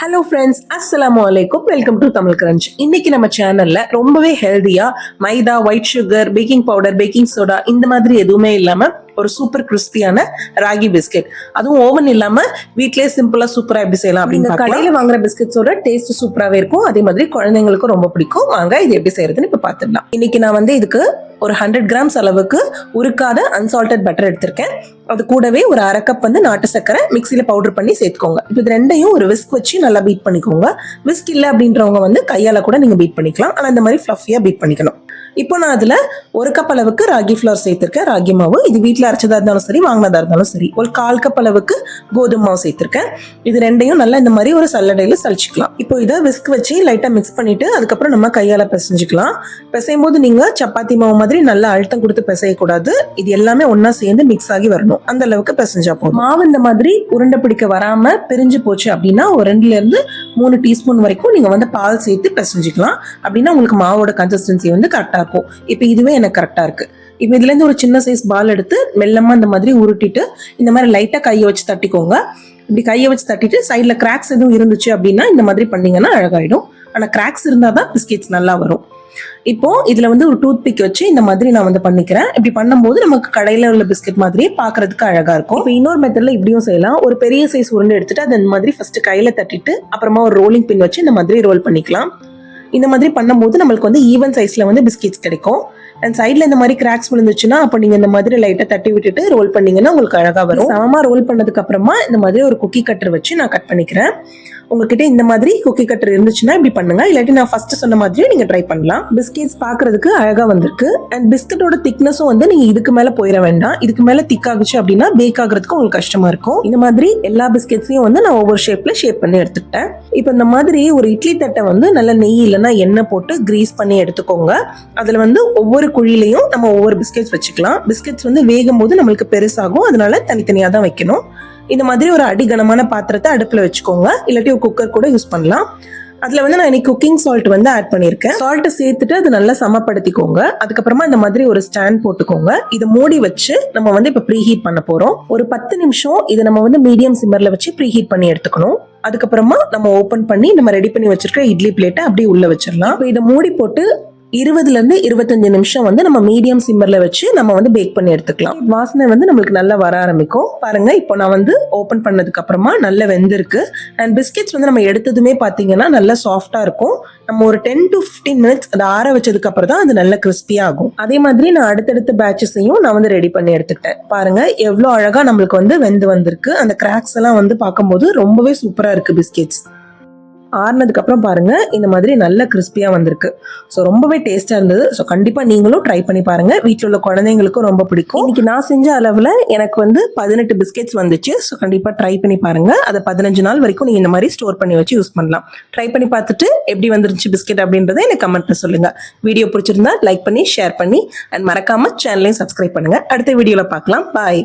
Hello friends அஸ்ஸலாமு அலைக்கும் welcome to Tamil crunch இன்னைக்கு நம்ம சேனல்ல ரொம்பவே ஹெல்தியா maida white sugar baking powder baking soda இந்த மாதிரி எதுவுமே இல்லாம ஒரு சூப்பர் கிறிஸ்பியான ராகி பிஸ்கெட் அதுவும் ஓவன் இல்லாம வீட்லயே சிம்பிளா சூப்பரா எப்படி செய்யலாம் அப்படின்னு கடையில வாங்குற பிஸ்கெட்ஸோட டேஸ்ட் சூப்பராகவே இருக்கும். அதே மாதிரி குழந்தைங்களுக்கும் ரொம்ப பிடிக்கும். வாங்க இது எப்படி செய்யறதுன்னு இப்ப பாத்துடலாம் இன்னைக்கு நான் வந்து இதுக்கு ஒரு ஹண்ட்ரட் கிராம்ஸ் அளவுக்கு உருக்காத அன்சால்டட் பட்டர் எடுத்திருக்கேன். அது கூடவே ஒரு அரை கப் வந்து நாட்டு சர்க்கரை மிக்சியில் பவுடர் பண்ணி சேர்த்துக்கோங்க. இப்போ இது ரெண்டையும் ஒரு விஸ்க் வச்சு நல்லா பீட் பண்ணிக்கோங்க. விஸ்க் இல்லை அப்படின்றவங்க வந்து கையால் கூட நீங்கள் பீட் பண்ணிக்கலாம். ஆனால் இந்த மாதிரி ஃப்ளஃபியாக பீட் பண்ணிக்கணும். இப்போ நான் அதில் ஒரு கப் அளவுக்கு ராகி ஃப்ளவர் சேர்த்துருக்கேன். ராகி மாவு. இது வீட்டில் அரைச்சதா இருந்தாலும் சரி வாங்கினதா இருந்தாலும் சரி. ஒரு கால் கப் அளவுக்கு கோதுமை மாவு சேர்த்துருக்கேன். இது ரெண்டையும் நல்லா இந்த மாதிரி ஒரு சல்லடையில் சளிச்சிக்கலாம். இப்போ இதை விஸ்க் வச்சு லைட்டாக மிக்ஸ் பண்ணிட்டு அதுக்கப்புறம் நம்ம கையால் பிசைஞ்சுக்கலாம். பிசையும் போது நீங்கள் சப்பாத்தி மாவு மாதிரி நல்லா அழுத்தம் கொடுத்து பிசையக்கூடாது. இது எல்லாமே ஒன்றா சேர்ந்து மிக்ஸ் ஆகி வரணும். அந்த அளவுக்கு பிசைஞ்சா போதும். மாவு இந்த மாதிரி உருண்டை பிடிக்க வராம பிரிஞ்சு போச்சு அப்படின்னா ஒரு ரெண்டுல இருந்து மூணு டீஸ்பூன் வரைக்கும் நீங்க வந்து பால் சேர்த்து பிசைஞ்சுக்கலாம். அப்படின்னா உங்களுக்கு மாவோட கன்சிஸ்டன்சி வந்து கரெக்டா இருக்கும். இப்போ இதுவே எனக்கு கரெக்டா இருக்கு. இப்போ இதுல இருந்து ஒரு சின்ன சைஸ் பால் எடுத்து மெல்லமா இந்த மாதிரி உருட்டிட்டு இந்த மாதிரி லைட்டா கையை வச்சு தட்டிக்கோங்க. இப்படி கையை வச்சு தட்டிட்டு சைடில் கிராக்ஸ் எதுவும் இருந்துச்சு அப்படின்னா இந்த மாதிரி பண்ணீங்கன்னா அழகாயிடும். ஆனால் கிராக்ஸ் இருந்தால் தான் பிஸ்கெட்ஸ் நல்லா வரும். இப்போ இதுல வந்து ஒரு டூத் பிக் வச்சு இந்த மாதிரி நான் வந்து பண்ணிக்கிறேன். இப்படி பண்ணும்போது நமக்கு கடையில உள்ள பிஸ்கெட் மாதிரியே பாக்குறதுக்கு அழகா இருக்கும். இப்போ இன்னொரு மெத்தட்ல இப்படியும் செய்யலாம். ஒரு பெரிய சைஸ் உருண்டை எடுத்துட்டு அது இந்த மாதிரி ஃபர்ஸ்ட் கையில தட்டிட்டு அப்புறமா ஒரு ரோலிங் பின் வச்சு இந்த மாதிரி ரோல் பண்ணிக்கலாம். இந்த மாதிரி பண்ணும்போது நம்மளுக்கு வந்து ஈவன் சைஸ்ல வந்து பிஸ்கெட்ஸ் கிடைக்கும். அண்ட் சைட்ல இந்த மாதிரி கிராக்ஸ் விழுந்துச்சுன்னா அப்போ நீங்க இந்த மாதிரி லைட்டா தட்டி விட்டுட்டு ரோல் பண்ணீங்கன்னா உங்களுக்கு அழகா வரும். சமமா ரோல் பண்ணதுக்கு அப்புறமா இந்த மாதிரி ஒரு குக்கி கட்டர் வச்சு நான் கட் பண்ணிக்கிறேன். உங்ககிட்ட இந்த மாதிரி குக்கி கட்டர் இருந்துச்சுன்னா இப்படி பண்ணுங்க. இல்லாட்டி நான் ஃபர்ஸ்ட் சொன்ன மாதிரியே நீங்க ட்ரை பண்ணலாம். பிஸ்கெட்ஸ் பாக்குறதுக்கு அழகா வந்திருக்கு. அண்ட் பிஸ்கட்டோட திக்னஸும் வந்து நீங்க இதுக்கு மேல போயிட வேண்டாம். இதுக்கு மேல திக் ஆகுச்சு அப்படின்னா பேக் ஆகுறதுக்கு உங்களுக்கு கஷ்டமா இருக்கும். இந்த மாதிரி எல்லா பிஸ்கெட்ஸையும் வந்து நான் ஒவ்வொரு ஷேப்ல ஷேப் பண்ணி எடுத்துக்கிட்டேன். இப்போ இந்த மாதிரி ஒரு இட்லி தட்டை வந்து நல்ல நெய் இல்லைன்னா எண்ணெய் போட்டு கிரீஸ் பண்ணி எடுத்துக்கோங்க. அதுல வந்து ஒவ்வொரு குழியிலையும் நம்ம ஒவ்வொரு பிஸ்கெட்ஸ் வச்சுக்கலாம். பிஸ்கெட்ஸ் வந்து வேகும் போது நம்மளுக்கு பெருசாகும். அதனால தனித்தனியாக தான் வைக்கணும். இந்த மாதிரி ஒரு அடிகனமான பாத்திரத்தை அடுப்பில் வச்சுக்கோங்க. இல்லாட்டி ஒரு குக்கர் கூட யூஸ் பண்ணலாம். அதில் வந்து நான் இன்னைக்கு குக்கிங் சால்ட் வந்து ஆட் பண்ணியிருக்கேன். சால்ட்டை சேர்த்துட்டு அது நல்லா சமப்படுத்திக்கோங்க. அதுக்கப்புறமா இந்த மாதிரி ஒரு ஸ்டாண்ட் போட்டுக்கோங்க. இதை மூடி வச்சு நம்ம வந்து இப்போ ப்ரீ ஹீட் பண்ண போகிறோம் ஒரு பத்து நிமிஷம் இதை நம்ம வந்து மீடியம் சிம்மரில் வச்சு ப்ரீஹீட் பண்ணி எடுத்துக்கணும். அதுக்கப்புறமா நம்ம ஓப்பன் பண்ணி நம்ம ரெடி பண்ணி வச்சிருக்க இட்லி பிளேட்டை அப்படியே உள்ள வச்சிடலாம். இப்போ இதை மூடி போட்டு இருபதுல இருந்து இருபத்தஞ்சு நிமிஷம் வந்து நம்ம மீடியம் சிம்மர்ல வச்சு நம்ம வந்து பேக் பண்ணி எடுத்துக்கலாம். வாசனை வந்து நம்மளுக்கு நல்லா வர ஆரம்பிக்கும். பாருங்க இப்போ நான் வந்து ஓப்பன் பண்ணதுக்கு அப்புறமா நல்லா வெந்திருக்கு. அண்ட் பிஸ்கெட்ஸ் வந்து நம்ம எடுத்ததுமே பார்த்தீங்கன்னா நல்லா சாஃப்டா இருக்கும். நம்ம ஒரு டென் டு ஃபிஃப்டீன் மினிட்ஸ் அதை ஆற வச்சதுக்கு அப்புறம் தான் அது நல்ல கிறிஸ்பியா ஆகும். அதே மாதிரி நான் அடுத்தடுத்த பேட்சஸையும் நான் வந்து ரெடி பண்ணி எடுத்துக்கிட்டேன். பாருங்க எவ்வளோ அழகா நம்மளுக்கு வந்து வெந்து வந்திருக்கு. அந்த கிராக்ஸ் எல்லாம் வந்து பார்க்கும்போது ரொம்பவே சூப்பரா இருக்கு பிஸ்கெட்ஸ் ஆறுனதுக்கப்புறம் அப்புறம் பாருங்க இந்த மாதிரி நல்ல கிறிஸ்பியா வந்திருக்கு. ஸோ ரொம்பவே டேஸ்டா இருந்தது. ஸோ கண்டிப்பா நீங்களும் ட்ரை பண்ணி பாருங்க. வீட்டில் உள்ள குழந்தைங்களுக்கும் ரொம்ப பிடிக்கும். இன்னைக்கு நான் செஞ்ச அளவில் எனக்கு வந்து பதினெட்டு பிஸ்கெட்ஸ் வந்துச்சு. ஸோ கண்டிப்பா ட்ரை பண்ணி பாருங்க. அதை பதினஞ்சு நாள் வரைக்கும் நீங்க இந்த மாதிரி ஸ்டோர் பண்ணி வச்சு யூஸ் பண்ணலாம். ட்ரை பண்ணி பார்த்துட்டு எப்படி வந்துருச்சு பிஸ்கெட் அப்படின்றத எனக்கு கமெண்ட்ல சொல்லுங்க. வீடியோ பிடிச்சிருந்தா லைக் பண்ணி ஷேர் பண்ணி அண்ட் மறக்காம சேனலையும் சப்ஸ்கிரைப் பண்ணுங்க. அடுத்த வீடியோல பார்க்கலாம். பாய்